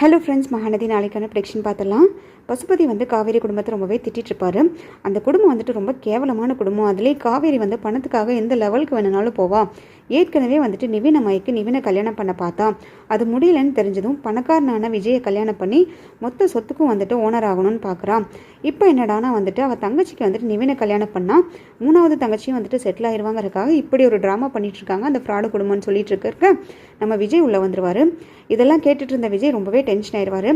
Hello friends Mahanadi நாளைக்கான prediction பார்த்துடலாம். பசுபதி வந்து காவேரி குடும்பத்தை ரொம்பவே திட்டிட்டு அந்த குடும்பம் வந்துட்டு ரொம்ப கேவலமான குடும்பம். அதுலேயே காவேரி வந்து பணத்துக்காக எந்த லெவலுக்கு வேணுனாலும் போவா. ஏற்கனவே வந்துட்டு நிவீன மயக்கு நிவினை கல்யாணம் பண்ண பார்த்தா அது முடியலன்னு தெரிஞ்சதும் பணக்காரனான விஜயை கல்யாணம் பண்ணி மொத்த சொத்துக்கும் வந்துட்டு ஓனர் ஆகணும்னு பார்க்குறான் இப்போ என்னடானா வந்துட்டு அவள் தங்கச்சிக்கு வந்துட்டு நிவினை கல்யாணம் பண்ணால் மூணாவது தங்கச்சியும் வந்துட்டு செட்டில் ஆயிடுவாங்கிறதுக்காக இப்படி ஒரு ட்ராமா பண்ணிட்டு இருக்காங்க. அந்த ஃப்ராடு குடும்பம்னு சொல்லிட்டு இருக்க நம்ம விஜய் உள்ளே வந்துருவார். இதெல்லாம் கேட்டுட்டு இருந்த விஜய் ரொம்பவே டென்ஷன் ஆயிடுவார்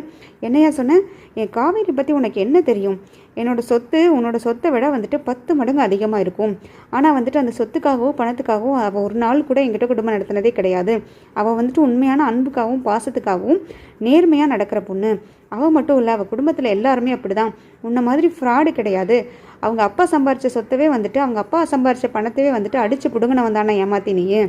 என்னையா சொன்னேன் என் காவேரி பற்றி உனக்கு என்ன தெரியும்? என்னோட சொத்து உன்னோட சொத்தை விட வந்துட்டு பத்து மடங்கு அதிகமாக இருக்கும். ஆனால் வந்துட்டு அந்த சொத்துக்காகவோ பணத்துக்காகவோ அவள் ஒரு நாள் கூட எங்கிட்ட குடும்பம் நடத்தினதே கிடையாது. அவள் வந்துட்டு உண்மையான அன்புக்காகவும் பாசத்துக்காகவும் நேர்மையாக நடக்கிற பொண்ணு. அவள் மட்டும் இல்லை அவள் குடும்பத்தில் எல்லாருமே அப்படி தான் உன்ன மாதிரி ஃப்ராடு கிடையாது. அவங்க அப்பா சம்பாரித்த சொத்தவே வந்துட்டு அவங்க அப்பா சம்பாரித்த பணத்தவே வந்துட்டு அடித்து பிடுங்கினவன் தானே ஏமாத்தினியே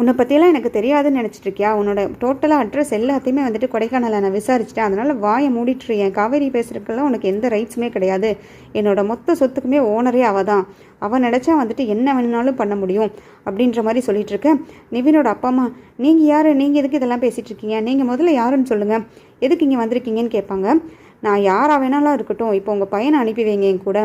உன்னை பற்றியெல்லாம் எனக்கு தெரியாதுன்னு நினச்சிட்டு இருக்கியா உன்னோட டோட்டலாக அட்ரஸ் எல்லாத்தையுமே வந்துட்டு கொடைக்கானலில் நான் விசாரிச்சிட்டேன். அதனால் வாயை மூடிட்டு என் காவேரி பேசுகிறதுக்கெல்லாம் உனக்கு எந்த ரைட்ஸுமே கிடையாது. என்னோட மொத்த சொத்துக்குமே ஓனரே அவள் தான். அவள் நினச்சா வந்துட்டு என்ன வேணுனாலும் பண்ண முடியும் அப்படின்ற மாதிரி சொல்லிட்டு இருக்கேன் நிவினோட அப்பா அம்மா நீங்கள் யார்? நீங்கள் எதுக்கு இதெல்லாம் பேசிகிட்டு இருக்கீங்க? நீங்கள் முதல்ல யாருன்னு சொல்லுங்கள் எதுக்கு இங்கே வந்திருக்கீங்கன்னு கேட்பாங்க. நான் யாராக வேணாலும் இருக்கட்டும். இப்போ உங்கள் பையனை அனுப்பி வைங்க என் கூட.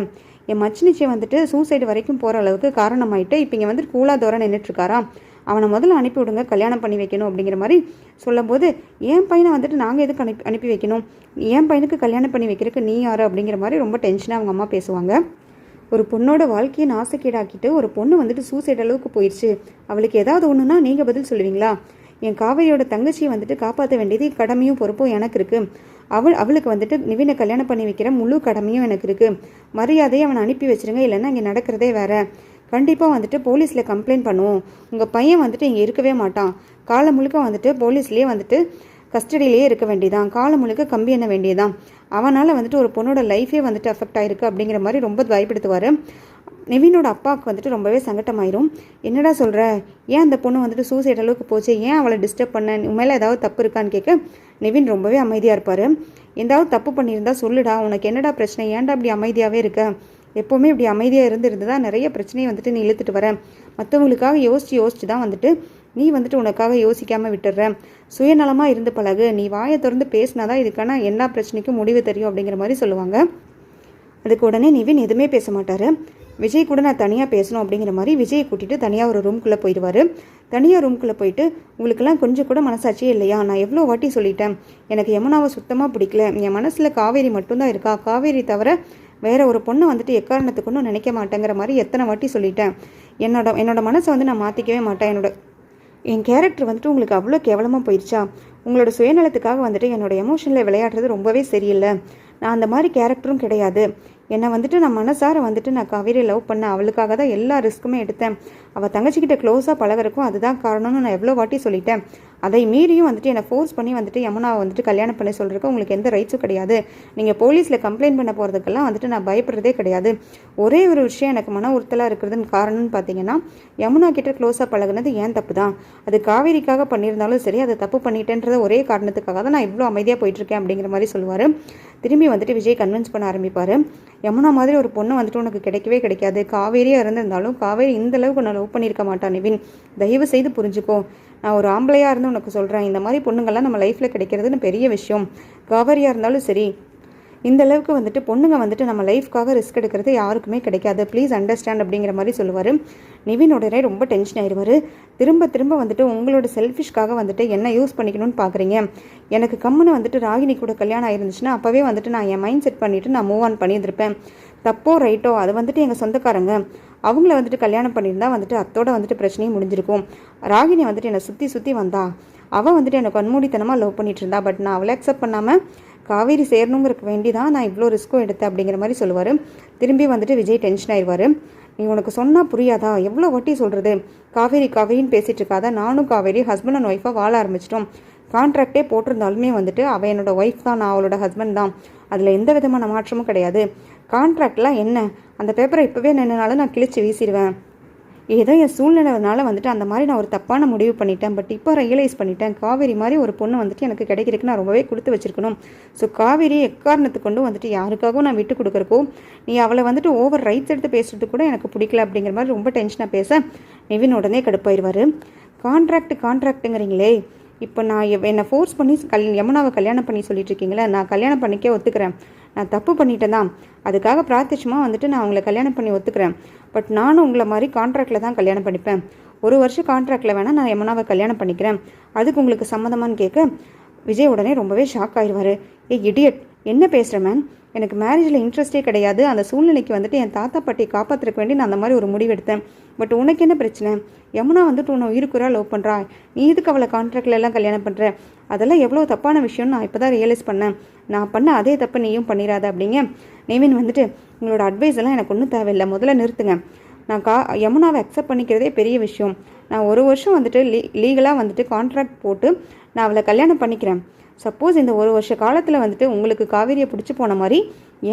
என் மச்சினிச்சை வந்துட்டு சூசைடு வரைக்கும் போகிற அளவுக்கு காரணமாயிட்டு இப்போ இங்கே வந்துட்டு கூலா தூரம் நின்றுட்டுருக்காராம் அவனை முதல்ல அனுப்பி விடுங்க கல்யாணம் பண்ணி வைக்கணும் அப்படிங்கிற மாதிரி சொல்லும்போது என் பையனை வந்துட்டு நாங்கள் எதுக்கு அனுப்பி அனுப்பி வைக்கணும்? என் பையனுக்கு கல்யாணம் பண்ணி வைக்கிறதுக்கு நீ யார்? அப்படிங்கிற மாதிரி ரொம்ப டென்ஷனாக அவங்க அம்மா பேசுவாங்க. ஒரு பொண்ணோட வாழ்க்கையை நாசக்கீடாக்கிட்டு ஒரு பொண்ணு வந்துட்டு சூசைட் அளவுக்கு போயிடுச்சு அவளுக்கு ஏதாவது ஒன்றுனா நீங்கள் பதில் சொல்லுவீங்களா? என் காவேரியோட தங்கச்சியை வந்துட்டு காப்பாற்ற வேண்டியது கடமையும் பொறுப்பும் எனக்கு இருக்குது அவள் அவளுக்கு வந்துட்டு நிவினை கல்யாணம் பண்ணி வைக்கிற முழு கடமையும் எனக்கு இருக்குது மரியாதையை அவனை அனுப்பி வச்சிருங்க இல்லைன்னா இங்கே நடக்கிறதே வேற. கண்டிப்பாக வந்துட்டு போலீஸில் கம்ப்ளைண்ட் பண்ணுவோம். உங்கள் பையன் வந்துட்டு இங்கே இருக்கவே மாட்டான். காலம் முழுக்க வந்துட்டு போலீஸ்லேயே வந்துட்டு கஸ்டடியிலேயே இருக்க வேண்டியதான். காலம் முழுக்க கம்பி எண்ண வேண்டியதான். அவனால் வந்துட்டு ஒரு பொண்ணோட லைஃபே வந்துட்டு அஃபெக்ட் ஆகிருக்கு அப்படிங்கிற மாதிரி ரொம்ப பயப்படுத்துவார். நிவினோட அப்பாவுக்கு வந்துட்டு ரொம்பவே சங்கட்டமாயிரும். என்னடா சொல்கிற ஏன் அந்த பொண்ணு வந்துட்டு சூசைட் அளவுக்கு போச்சு? ஏன் அவளை டிஸ்டர்ப் பண்ண? உண்மையில் ஏதாவது தப்பு இருக்கான்னு கேட்க நிவின் ரொம்பவே அமைதியாக இருப்பார். ஏதாவது தப்பு பண்ணியிருந்தா சொல்லுடா. உனக்கு என்னடா பிரச்சனை? ஏன்டா அப்படி அமைதியாகவே இருக்க? எப்போவுமே இப்படி அமைதியாக இருந்து இருந்து தான் நிறைய பிரச்சனையை வந்துட்டு நீ இழுத்துட்டு வர. மற்றவங்களுக்காக யோசித்து யோசித்து தான் வந்துட்டு நீ வந்துட்டு உனக்காக யோசிக்காமல் விட்டுடுற. சுயநலமாக இருந்து பழகு. நீ வாயை திறந்து பேசினா தான் இதுக்கான எல்லா பிரச்சனைக்கும் முடிவு தெரியும் அப்படிங்கிற மாதிரி சொல்லுவாங்க. அதுக்கு உடனே நிவின் எதுவுமே பேச மாட்டார். விஜய் கூட நான் தனியாக பேசணும் அப்படிங்கிற மாதிரி விஜயை கூட்டிகிட்டு தனியாக ஒரு ரூம்குள்ளே போயிடுவார். தனியாக ரூம்குள்ளே போயிட்டு உங்களுக்கெல்லாம் கொஞ்சம் கூட மனசாட்சியே இல்லையா? நான் எவ்வளோ வாட்டி சொல்லிட்டேன். எனக்கு யமுனாவை சுத்தமாக பிடிக்கல. என் மனசில் காவேரி மட்டும்தான் இருக்கா? காவேரி தவிர வேற ஒரு பொண்ணை வந்துட்டு எக்காரணத்துக்கு ஒன்றும் நினைக்க மாட்டேங்கிற மாதிரி எத்தனை வாட்டி சொல்லிட்டேன். என்னோட என்னோட மனசை வந்து நான் மாற்றிக்கவே மாட்டேன். என்னோட என் கேரக்டர் வந்துட்டு உங்களுக்கு அவ்வளோ கேவலமாக போயிடுச்சா உங்களோட சுயநலத்துக்காக வந்துட்டு என்னோட எமோஷனில் விளையாடுறது ரொம்பவே சரியில்லை. நான் அந்த மாதிரி கேரக்டரும் கிடையாது. என்னை வந்துட்டு நான் மனசார வந்துட்டு நான் காவேரி லவ் பண்ண அவளுக்காக தான் எல்லா ரிஸ்க்குமே எடுத்தேன். அவள் தங்கச்சிக்கிட்ட க்ளோஸாக பழகிறக்கும் அதுதான் காரணம்னு நான் எவ்வளோ வாட்டி சொல்லிட்டேன். அதை மீறியும் வந்துட்டு என்னை ஃபோர்ஸ் பண்ணி வந்துட்டு யமுனாவை வந்துட்டு கல்யாணம் பண்ணி சொல்கிறதுக்கு உங்களுக்கு எந்த ரைட்ஸும் கிடையாது. நீங்கள் போலீஸில் கம்ப்ளைண்ட் பண்ண போகிறதுக்கெல்லாம் வந்துட்டு நான் பயப்படுறதே கிடையாது. ஒரே ஒரு விஷயம் எனக்கு மன உறுத்தலாக இருக்கிறதுன்னு காரணம்னு பார்த்தீங்கன்னா யமுனா கிட்ட க்ளோஸாக பழகுனது ஏன் தப்பு தான் அது காவேரிக்காக பண்ணியிருந்தாலும் சரி அதை தப்பு பண்ணிட்டேன்றத ஒரே காரணத்துக்காக தான் நான் இவ்வளோ அமைதியாக போயிட்டுருக்கேன் அப்படிங்கிற மாதிரி சொல்லுவார். திரும்பி வந்துட்டு விஜய் கன்வின்ஸ் பண்ண ஆரம்பிப்பார். யமுனா மாதிரி ஒரு பொண்ணு வந்துட்டு உனக்கு கிடைக்கவே கிடைக்காது. காவேரியாக இருந்திருந்தாலும் காவேரி இந்த அளவுக்கு நான் லவ் பண்ணியிருக்க மாட்டான் நிவின். தயவு செய்து புரிஞ்சுக்கோ. நான் ஒரு ஆம்பளையாக இருந்து உனக்கு சொல்கிறேன் இந்த மாதிரி பொண்ணுங்கள்லாம் நம்ம லைஃப்பில் கிடைக்கிறதுன்னு பெரிய விஷயம். கவரியாக இருந்தாலும் சரி இந்த அளவுக்கு வந்துட்டு பொண்ணுங்க வந்துட்டு நம்ம லைஃப்க்காக ரிஸ்க் எடுக்கிறது யாருக்குமே கிடைக்காது. ப்ளீஸ் அண்டர்ஸ்டாண்ட் அப்படிங்கிற மாதிரி சொல்லுவார். நிவின் உடனே ரொம்ப டென்ஷன் ஆயிடுவார் திரும்ப திரும்ப வந்துட்டு உங்களோட செல்ஃபிஷ்காக வந்துட்டு என்ன யூஸ் பண்ணிக்கணும்னு பார்க்குறீங்க எனக்கு கம்முன்னு வந்துட்டு ராகினி கூட கல்யாணம் ஆயிருந்துச்சுன்னா அப்போவே வந்துட்டு நான் என் மைண்ட் செட் பண்ணிவிட்டு நான் மூவ் ஆன் பண்ணியிருந்திருப்பேன். தப்போ ரைட்டோ அது வந்துட்டு எங்கள் சொந்தக்காரங்க. அவங்கள வந்துட்டு கல்யாணம் பண்ணியிருந்தா வந்துட்டு அத்தோட வந்துட்டு பிரச்சனையும் முடிஞ்சிருக்கும். ராகினி வந்துட்டு என்னை சுற்றி சுற்றி வந்தா. அவள் வந்துட்டு எனக்கு கண்மூடித்தனமாக லவ் பண்ணிட்டு இருந்தா பட் நான் அவளை அக்செப்ட் பண்ணாமல் காவேரி சேரணுங்கிறதுக்கு வேண்டி தான் நான் இவ்வளோ ரிஸ்க்கும் எடுத்தேன் அப்படிங்கிற மாதிரி சொல்லுவார். திரும்பி வந்துட்டு விஜய் டென்ஷன் ஆயிடுவார் நீ உனக்கு சொன்னால் புரியாதா? எவ்வளோ வட்டி சொல்கிறது காவேரி காவேரின்னு பேசிகிட்டு இருக்காத. நானும் காவேரி ஹஸ்பண்ட் அண்ட் ஒய்ஃபாக வாழ ஆரம்பிச்சிட்டோம். கான்ட்ராக்டே போட்டிருந்தாலுமே வந்துட்டு அவள் என்னோட ஒய்ஃப் தான் நான் அவளோட ஹஸ்பண்ட் தான். அதில் எந்த விதமான மாற்றமும் கிடையாது. கான்ட்ராக்ட்லாம் என்ன? அந்த பேப்பரை இப்போவே நின்றுனாலும் நான் கிழிச்சு வீசிடுவேன். ஏதோ என் சூழ்நிலைனால வந்துட்டு அந்த மாதிரி நான் ஒரு தப்பான முடிவு பண்ணிட்டேன். பட் இப்போ ரியலைஸ் பண்ணிட்டேன். காவேரி மாதிரி ஒரு பொண்ணு வந்துட்டு எனக்கு கிடைக்கிறதுக்கு நான் ரொம்பவே கொடுத்து வச்சிருக்கணும். ஸோ காவேரி எக்காரணத்து கொண்டு வந்துட்டு யாருக்காகவும் நான் விட்டு கொடுக்குறக்கோ நீ அவளை வந்துட்டு ஓவர் ரைட்ஸ் எடுத்து பேசுறது கூட எனக்கு பிடிக்கல அப்படிங்கிற மாதிரி ரொம்ப டென்ஷனாக பேச நிவின் உடனே கடுப்பாயிடுவார். கான்ட்ராக்ட் கான்ட்ராக்ட்டுங்கிறீங்களே இப்போ நான் என்னை ஃபோர்ஸ் பண்ணி கல் யமுனாவை கல்யாணம் பண்ணி சொல்லிட்டு இருக்கீங்களே நான் கல்யாணம் பண்ணிக்க ஒத்துக்கிறேன். நான் தப்பு பண்ணிட்டேன் தான் அதுக்காக பிரார்த்திச்சுமா வந்துட்டு நான் உங்களை கல்யாணம் பண்ணி ஒத்துக்கிறேன். பட் நானும் உங்களை மாதிரி கான்ட்ராக்டில் தான் கல்யாணம் பண்ணிப்பேன். ஒரு வருஷம் கான்ட்ராக்டில் வேணால் நான் யமுனாவை கல்யாணம் பண்ணிக்கிறேன். அதுக்கு உங்களுக்கு சம்மந்தமானு கேட்க விஜய் உடனே ரொம்பவே ஷாக் ஆயிடுவார் ஏ இடியட் என்ன பேசுகிற மேம் எனக்கு மேரேஜில் இன்ட்ரெஸ்டே கிடையாது. அந்த சூழ்நிலைக்கு வந்துட்டு என் தாத்தா பாட்டியை காப்பாற்றுறக்கு வேண்டி நான் அந்த மாதிரி ஒரு முடிவெடுத்தேன் பட் உனக்கு என்ன பிரச்சனை? யமுனா வந்துட்டு உன்னை உயிருக்குறா லவ் பண்ணுறா நீ இதுக்கு அவளை கான்ட்ராக்ட்ல எல்லாம் கல்யாணம் பண்ணுற அதெல்லாம் எவ்வளோ தப்பான விஷயம்னு நான் இப்போ தான் ரியலைஸ் பண்ணேன். நான் பண்ண அதே தப்பை நீயும் பண்ணிடாத அப்படிங்க. நேவின் வந்துட்டு உங்களோட அட்வைஸ் எல்லாம் எனக்கு ஒன்றும் தேவையில்லை. முதல்ல நிறுத்துங்க. நான் கா யமுனாவை அக்செப்ட் பண்ணிக்கிறதே பெரிய விஷயம். நான் ஒரு வருஷம் வந்துட்டு லீ லீகலாக வந்துட்டு கான்ட்ராக்ட் போட்டு நான் அவளை கல்யாணம் பண்ணிக்கிறேன். சப்போஸ் இந்த ஒரு வருஷ காலத்தில் வந்துட்டு உங்களுக்கு காவேரியை பிடிச்சி போன மாதிரி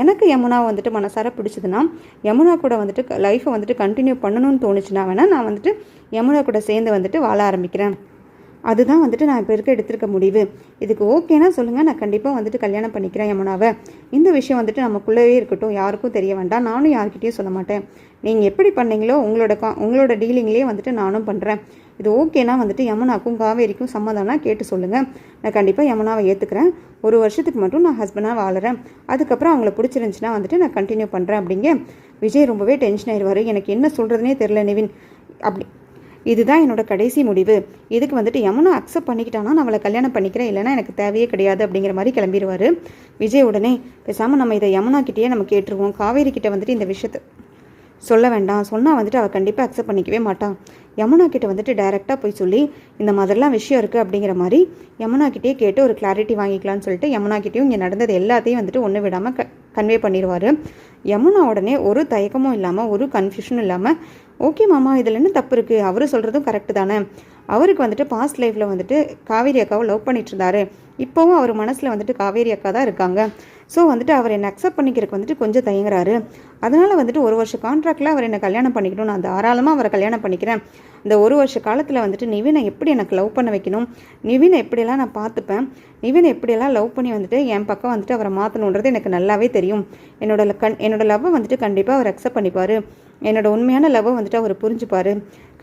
எனக்கு யமுனா வந்துட்டு மனசார பிடிச்சதுன்னா யமுனா கூட வந்துட்டு லைஃப்பை வந்துட்டு கண்டினியூ பண்ணணும்னு தோணுச்சுன்னா வேணால் நான் வந்துட்டு யமுனா கூட சேர்ந்து வந்துட்டு வாழ ஆரம்பிக்கிறேன். அதுதான் வந்துட்டு நான் இப்போ இருக்க எடுத்திருக்க முடிவு. இதுக்கு ஓகேனா சொல்லுங்கள் நான் கண்டிப்பாக வந்துட்டு கல்யாணம் பண்ணிக்கிறேன் யமுனாவை. இந்த விஷயம் வந்துட்டு நமக்குள்ளவே இருக்கட்டும் யாருக்கும் தெரிய வேண்டாம். நானும் யார்கிட்டயும் சொல்ல மாட்டேன். நீங்கள் எப்படி பண்ணீங்களோ உங்களோட கா உங்களோட டீலிங்லேயே வந்துட்டு நானும் பண்ணுறேன் இது ஓகேனா வந்துட்டு யமுனாக்கும் காவேரிக்கும் சம்மதம்னா கேட்டு சொல்லுங்கள் நான் கண்டிப்பாக யமுனாவை ஏற்றுக்கிறேன் ஒரு வருஷத்துக்கு மட்டும் நான் ஹஸ்பண்டாக வாழறேன். அதுக்கப்புறம் அவங்கள பிடிச்சிருந்துச்சின்னா வந்துட்டு நான் கண்டினியூ பண்ணுறேன் அப்படிங்க. விஜய் ரொம்பவே டென்ஷன் ஆயிடுவார் எனக்கு என்ன சொல்கிறதுனே தெரில நிவின். அப்படி. இதுதான் என்னோட கடைசி முடிவு. இதுக்கு வந்துட்டு யமுனா அக்செப்ட் பண்ணிக்கிட்டானா நான் அவளை கல்யாணம் பண்ணிக்கிறேன் இல்லைனா எனக்கு தேவையே கிடையாது அப்படிங்கிற மாதிரி கிளம்பிடுவார் விஜய் உடனே பேசாமல் நம்ம இதை யமுனா கிட்டேயே நம்ம கேட்டுருவோம். காவேரி கிட்ட வந்துட்டு இந்த விஷயத்தை சொல்ல வேண்டாம். சொன்னால் வந்துட்டு அவள் கண்டிப்பாக அக்செப்ட் பண்ணிக்கவே மாட்டான் யமுனா கிட்டே வந்துட்டு டைரெக்டாக போய் சொல்லி இந்த மாதிரிலாம் விஷயம் இருக்குது அப்படிங்கிற மாதிரி யமுனா கிட்டே கேட்டு ஒரு கிளாரிட்டி வாங்கிக்கலாம்னு சொல்லிட்டு யமுனா கிட்டேயும் இங்கே நடந்தது எல்லாத்தையும் வந்துட்டு ஒன்று விடாமல் க கன்வே பண்ணிடுவார் யமுனா உடனே ஒரு தயக்கமும் இல்லாமல் ஒரு கன்ஃபியூஷனும் இல்லாமல் ஓகே மாமா இதில் என்ன தப்பு இருக்குது அவர் சொல்கிறதும் கரெக்டு தானே? அவருக்கு வந்துட்டு பாஸ்ட் லைஃப்பில் வந்துட்டு காவேரி அக்காவை லவ் பண்ணிட்டு இருந்தாரு. இப்போவும் அவர் மனசில் வந்துட்டு காவேரி அக்கா தான் இருக்காங்க. ஸோ வந்துட்டு அவர் என்னை அக்செப்ட் பண்ணிக்கிறதுக்கு வந்துட்டு கொஞ்சம் தயங்குறாரு. அதனால் வந்துட்டு ஒரு வருஷ கான்ட்ராக்டில் அவர் என்னை கல்யாணம் பண்ணிக்கணும். நான் தாராளமாக அவரை கல்யாணம் பண்ணிக்கிறேன். இந்த ஒரு வருஷ காலத்தில் வந்துட்டு நிவினை எப்படி எனக்கு லவ் பண்ண வைக்கணும்? நிவினை எப்படியெல்லாம் நான் பார்த்துப்பேன்? நிவினை எப்படியெல்லாம் லவ் பண்ணி வந்துட்டு என் பக்கம் வந்துட்டு அவரை மாற்றணுன்றது எனக்கு நல்லாவே தெரியும். என்னோட ல- கண் என்னோட லவ்வை வந்துட்டு கண்டிப்பாக அவர் அக்செப்ட் பண்ணிப்பார். என்னோட உண்மையான லவ்வை வந்துட்டு அவர் புரிஞ்சுப்பார்.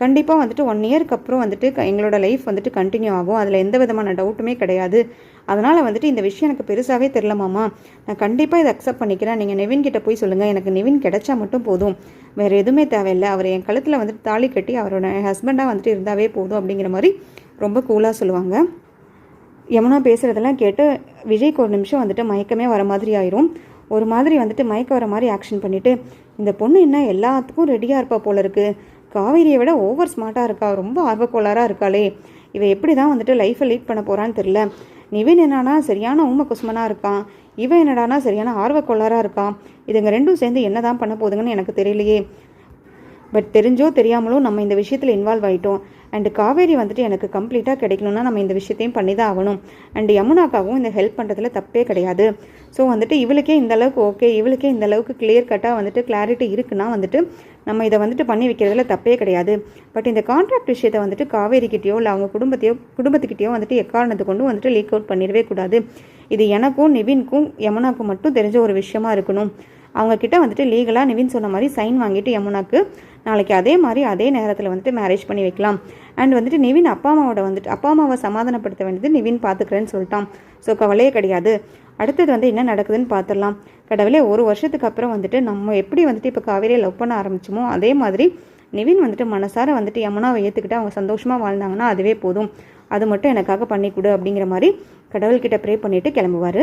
கண்டிப்பாக வந்துட்டு ஒன் இயருக்கு அப்புறம் வந்துட்டு எங்களோட லைஃப் வந்துட்டு கண்டினியூ ஆகும். அதில் எந்த விதமான டவுட்டுமே கிடையாது. அதனால் வந்துட்டு இந்த விஷயம் எனக்கு பெருசாகவே தெரிலமாமா நான் கண்டிப்பாக இதை அக்செப்ட் பண்ணிக்கிறேன். நீங்கள் நிவின் கிட்ட போய் சொல்லுங்கள் எனக்கு நிவின் கிடைச்சா மட்டும் போதும். வேறு எதுவுமே தேவையில்லை. அவர் என் கழுத்தில் வந்துட்டு தாலி கட்டி அவரோட ஹஸ்பண்டாக வந்துட்டு இருந்தாவே போதும் அப்படிங்கிற மாதிரி ரொம்ப கூலாக சொல்லுவாங்க. யமுனா பேசுகிறதெல்லாம் கேட்டு விஜய்க்கு ஒரு நிமிஷம் வந்துட்டு மயக்கமே வர மாதிரி ஆயிரும். ஒரு மாதிரி வந்துட்டு மயக்க வர மாதிரி ஆக்ஷன் பண்ணிவிட்டு இந்த பொண்ணு என்ன எல்லாத்துக்கும் ரெடியாக இருப்பா போல இருக்கு. காவேரியை விட ஓவர் ஸ்மார்ட்டாக இருக்கா? ரொம்ப ஆர்வக்கோளாராக இருக்காளே. இவ எப்படி தான் வந்துட்டு லைஃப்பை லீட் பண்ண போகிறான்னு தெரில நிவின் என்னன்னா சரியான ஊம குசுமனாக இருக்கான். இவன் என்னடானா சரியான ஆர்வக்கோளாராக இருக்கான். இதுங்க ரெண்டும் சேர்ந்து என்ன தான் பண்ண போதுங்கன்னு எனக்கு தெரியலையே. பட் தெரிஞ்சோ தெரியாமலோ நம்ம இந்த விஷயத்தில் இன்வால்வ் ஆகிட்டோம் அண்டு காவேரி வந்துட்டு எனக்கு கம்ப்ளீட்டாக கிடைக்கணும்னா நம்ம இந்த விஷயத்தையும் பண்ணி தான் ஆகணும். அண்டு யமுனாக்காகவும் இந்த ஹெல்ப் பண்ணுறதுல தப்பே கிடையாது. ஸோ வந்துட்டு இவளுக்கே இந்த அளவுக்கு ஓகே இவளுக்கே இந்த அளவுக்கு கிளியர் கட்டாக வந்துட்டு கிளாரிட்டி இருக்குன்னா வந்துட்டு நம்ம இதை வந்துட்டு பண்ணி வைக்கிறதுல தப்பே கிடையாது. பட் இந்த கான்ட்ராக்ட் விஷயத்தை வந்துட்டு காவேரிக்கிட்டேயோ இல்லை அவங்க குடும்பத்தையோ குடும்பத்துக்கிட்டேயோ வந்துட்டு எக்காரணத்தை கொண்டு வந்துட்டு லீக் அவுட் பண்ணிடவே கூடாது. இது எனக்கும் நிவின்க்கும் யமுனாக்கும் மட்டும் தெரிஞ்ச ஒரு விஷயமா இருக்கணும். அவங்கக்கிட்ட வந்துட்டு லீகலாக நிவின் சொன்ன மாதிரி சைன் வாங்கிட்டு யமுனாக்கு நாளைக்கு அதே மாதிரி அதே நேரத்தில் வந்துட்டு மேரேஜ் பண்ணி வைக்கலாம். அண்ட் வந்துட்டு நிவின் அப்பா அம்மாவோட வந்துட்டு அப்பா அம்மாவை சமாதானப்படுத்த வேண்டியது நிவின் பார்த்துக்கிறேன்னு சொல்லிட்டான். ஸோ கவலையே கிடையாது. அடுத்தது வந்து என்ன நடக்குதுன்னு பார்த்துடலாம் கடவுளே ஒரு வருஷத்துக்கு அப்புறம் வந்துட்டு நம்ம எப்படி வந்துட்டு இப்போ காவேரியை லவ் பண்ண ஆரம்பிச்சோமோ அதே மாதிரி நிவின் வந்துட்டு மனசார வந்துட்டு யமுனாவை ஏற்றுக்கிட்டு அவங்க சந்தோஷமாக வாழ்ந்தாங்கன்னா அதுவே போதும். அது மட்டும் எனக்காக பண்ணி கொடு அப்படிங்கிற மாதிரி கடவுள்கிட்ட ப்ரே பண்ணிவிட்டு கிளம்புவார்.